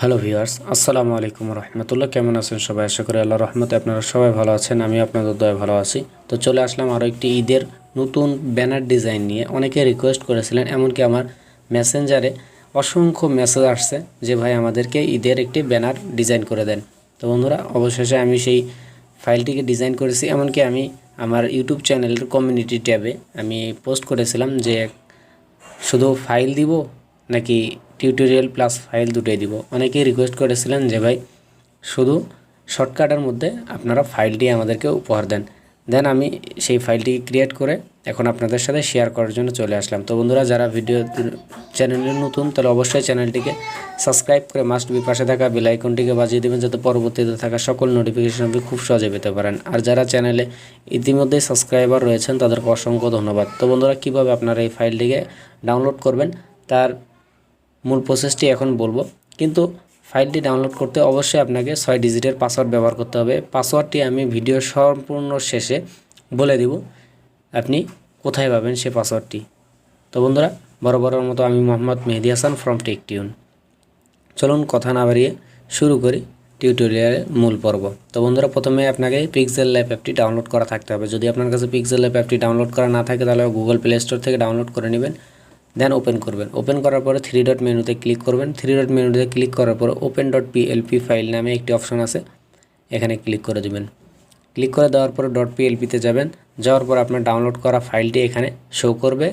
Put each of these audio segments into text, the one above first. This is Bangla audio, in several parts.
হ্যালো ভিউয়ার্স আসসালামু আলাইকুম রহমতুল্লাহ। কেমন আছেন সবাই? আশা করি আল্লাহ রহমতে আপনারা সবাই ভালো আছেন আমি আপনাদের দয়া ভালো আছি। তো চলে আসলাম আরও একটি ঈদের নতুন ব্যানার ডিজাইন নিয়ে। অনেকে রিকোয়েস্ট করেছিলেন, এমনকি আমার মেসেঞ্জারে অসংখ্য মেসেজ আসছে যে, ভাই, আমাদেরকে ঈদের একটি ব্যানার ডিজাইন করে দেন। তো বন্ধুরা, অবশেষে আমি সেই ফাইলটিকে ডিজাইন করেছি। এমনকি আমি আমার ইউটিউব চ্যানেলের কমিউনিটি ট্যাবে আমি পোস্ট করেছিলাম যে, শুধু ফাইল দিব নাকি টিউটোরিয়াল প্লাস ফাইল দুটোই দিব। অনেকেই রিকোয়েস্ট করেছিলেন যে, ভাই, শুধু শর্টকাটের মধ্যে আপনারা ফাইলটি আমাদেরকে উপহার দেন। দেন আমি সেই ফাইলটি ক্রিয়েট করে এখন আপনাদের সাথে শেয়ার করার জন্য চলে আসলাম। তো বন্ধুরা, যারা ভিডিও চ্যানেলে নতুন, তাহলে অবশ্যই চ্যানেলটিকে সাবস্ক্রাইব করে মাস্ট বি পাশে থাকা বেল আইকনটিকে বাজিয়ে দেবেন, যাতে পরবর্তীতে থাকা সকল নোটিফিকেশন আপনি খুব সহজে পেতে পারেন। আর যারা চ্যানেলে ইতিমধ্যেই সাবস্ক্রাইবার রয়েছেন, তাদেরকে অসংখ্য ধন্যবাদ। তো বন্ধুরা, কীভাবে আপনারা এই ফাইলটিকে ডাউনলোড করবেন? তার মূল প্রসেসটি এখন বলব। কিন্তু ফাইলটি ডাউনলোড করতে অবশ্যই আপনাকে ছয় ডিজিটের পাসওয়ার্ড ব্যবহার করতে হবে। পাসওয়ার্ডটি আমি ভিডিও সম্পূর্ণ শেষে বলে দিব, আপনি কোথায় পাবেন সে পাসওয়ার্ডটি তো বন্ধুরা, বরাবরের মতো আমি মোহাম্মদ মেহেদি হাসান ফ্রম টেকটিউন চলুন কথা না বাড়িয়ে শুরু করি টিউটোরিয়ালের মূল পর্ব। তো বন্ধুরা, প্রথমে আপনাকে পিক্সেল ল্যাব অ্যাপটি ডাউনলোড করা থাকতে হবে। যদি আপনার কাছে পিক্সেল ল্যাব অ্যাপটি ডাউনলোড করা না থাকে, তাহলে গুগল প্লে স্টোর থেকে ডাউনলোড করে নেবেন। দেন ওপেন করবেন। ওপেন করার পরে থ্রি ডট মেনুতে ক্লিক করবেন। থ্রি ডট মেনুতে ক্লিক করার পরে ওপেন ডট পিএলপি ফাইল নামে একটি অপশন আছে। এখানে ক্লিক করে দেবেন। ক্লিক করে দেওয়ার পরে ডট পিএলপিতে যাবেন। যাওয়ার পর আপনার ডাউনলোড করা ফাইলটি এখানে শো করবে।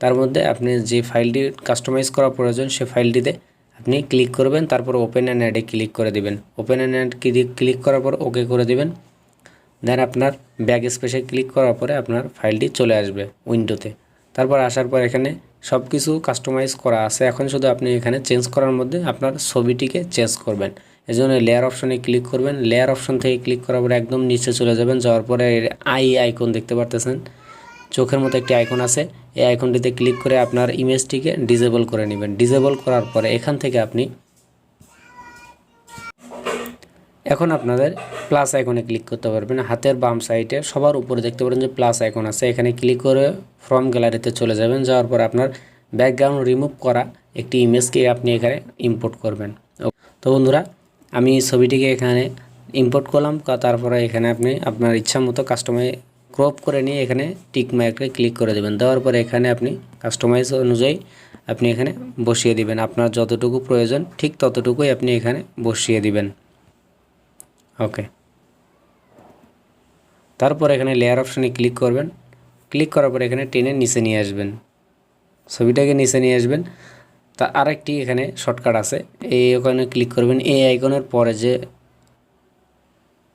তার মধ্যে আপনি যে ফাইলটি কাস্টমাইজ করা প্রয়োজন, সে ফাইলটিতে আপনি ক্লিক করবেন। তারপর ওপেন অ্যান্ড অ্যাডে ক্লিক করে দিবেন। ওপেন অ্যান্ড অ্যাড ক্লিক করার পর ওকে করে দেবেন। দেন আপনার ব্যাগ স্পেসে ক্লিক করার পরে আপনার ফাইলটি চলে আসবে উইন্ডোতে তারপর আসার পর এখানে সব কিছু কাস্টমাইজ করা আছে। এখন শুধু আপনি এখানে চেঞ্জ করার মধ্যে আপনার ছবিটিকে চেঞ্জ করবেন। এই জন্য লেয়ার অপশনে ক্লিক করবেন। লেয়ার অপশন থেকে ক্লিক করার পরে একদম নিচে চলে যাবেন। যাওয়ার পরে আই আইকন দেখতে পারতেছেন। চোখের মতো একটি আইকন আছে। এই আইকনটিতে ক্লিক করে আপনার ইমেজটিকে ডিজেবল করে নেবেন। ডিজেবল করার পরে এখান থেকে আপনি এখন আপনাদের প্লাস আইকনে ক্লিক করতে পারবেন। হাতের বাম সাইডে সবার উপরে দেখতে পারেন যে প্লাস আইকন আছে। এখানে ক্লিক করে ফ্রম গ্যালারিতে চলে যাবেন। যাওয়ার পর আপনার ব্যাকগ্রাউন্ড রিমুভ করা একটি ইমেজকে আপনি এখানে ইম্পোর্ট করবেন। তো বন্ধুরা, আমি ছবিটিকে এখানে ইম্পোর্ট করলাম। তারপরে এখানে আপনি আপনার ইচ্ছা মতো কাস্টমাই ক্রপ করে নিয়ে এখানে টিক মার্কে ক্লিক করে দেবেন। দেওয়ার পরে এখানে আপনি কাস্টমাইজ অনুযায়ী আপনি এখানে বসিয়ে দিবেন। আপনার যতটুকু প্রয়োজন, ঠিক ততটুকুই আপনি এখানে বসিয়ে দিবেন। ওকে তারপর এখানে লেয়ার অপশানে ক্লিক করবেন। ক্লিক করার পর এখানে টেনে নিচে নিয়ে আসবেন। ছবিটাকে নিচে নিয়ে আসবেন। তা আরেকটি এখানে শর্টকাট আছে। এই ওখানে ক্লিক করবেন। এই আইকনের পরে যে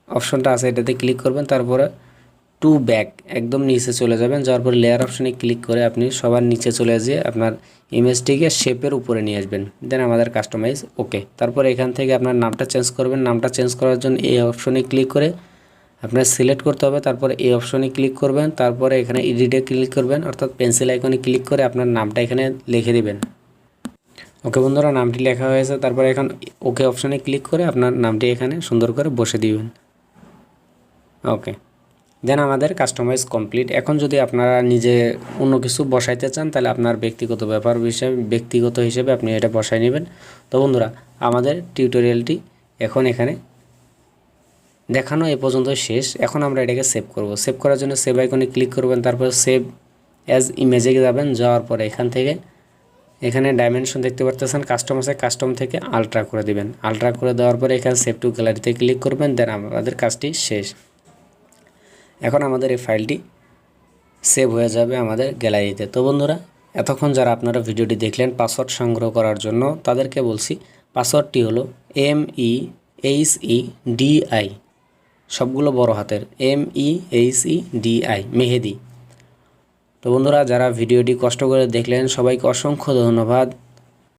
অপশনটা আছে এটাতে ক্লিক করবেন। তারপরে টু ব্যাক একদম নিচে চলে যাবেন। যাওয়ার পর লেয়ার অপশানে ক্লিক করে আপনি সবার নিচে চলে যেয়ে আপনার ইমেজটিকে শেপের উপরে নিয়ে আসবেন। দেন আমাদের কাস্টমাইজ ওকে তারপর এখান থেকে আপনার নামটা চেঞ্জ করবেন। নামটা চেঞ্জ করার জন্য এই অপশনে ক্লিক করে আপনার সিলেক্ট করতে হবে। তারপর এই অপশনে ক্লিক করবেন। তারপরে এখানে এডিটে ক্লিক করবেন। অর্থাৎ পেন্সিল আইকনে ক্লিক করে আপনার নামটা এখানে লিখে দিবেন। ওকে বন্ধুরা, নামটি লেখা হয়েছে। তারপরে এখন ওকে অপশনে ক্লিক করে আপনার নামটি এখানে সুন্দর করে বসে দিবেন। ওকে দেন আমাদের কাস্টমাইজ কমপ্লিট এখন যদি আপনারা নিজে অন্য কিছু বসাইতে চান, তাহলে আপনার ব্যক্তিগত ব্যাপার হিসেবে, ব্যক্তিগত হিসেবে আপনি এটা বসাই নেবেন। তো বন্ধুরা, আমাদের টিউটোরিয়ালটি এখন এখানে দেখানো এ পর্যন্ত শেষ। এখন আমরা এটাকে সেভ করব। সেভ করার জন্য সেভ আইকনে ক্লিক করবেন, তারপর সেভ অ্যাজ ইমেজে যাবেন। যাওয়ার পরে এখান থেকে এখানে ডাইমেনশন দেখতে পারতেছেন কাস্টম আছে কাস্টম থেকে আলট্রা করে দিবেন। আলট্রা করে দেওয়ার পরে এখানে সেভ টু গ্যালারিতে ক্লিক করবেন, দেন আমাদের কাজটি শেষ। এখন আমাদের এই ফাইলটি সেভ হয়ে যাবে আমাদের গ্যালারিতে। তো বন্ধুরা, এতক্ষণ যারা আপনারা ভিডিওটি দেখলেন পাসওয়ার্ড সংগ্রহ করার জন্য, তাদেরকে বলছি পাসওয়ার্ডটি হলো M E H E D I সবগুলো বড় হাতের M E H E D I Mehedi. তো বন্ধুরা, যারা ভিডিওটি কষ্ট করে দেখলেন, সবাইকে অসংখ্য ধন্যবাদ।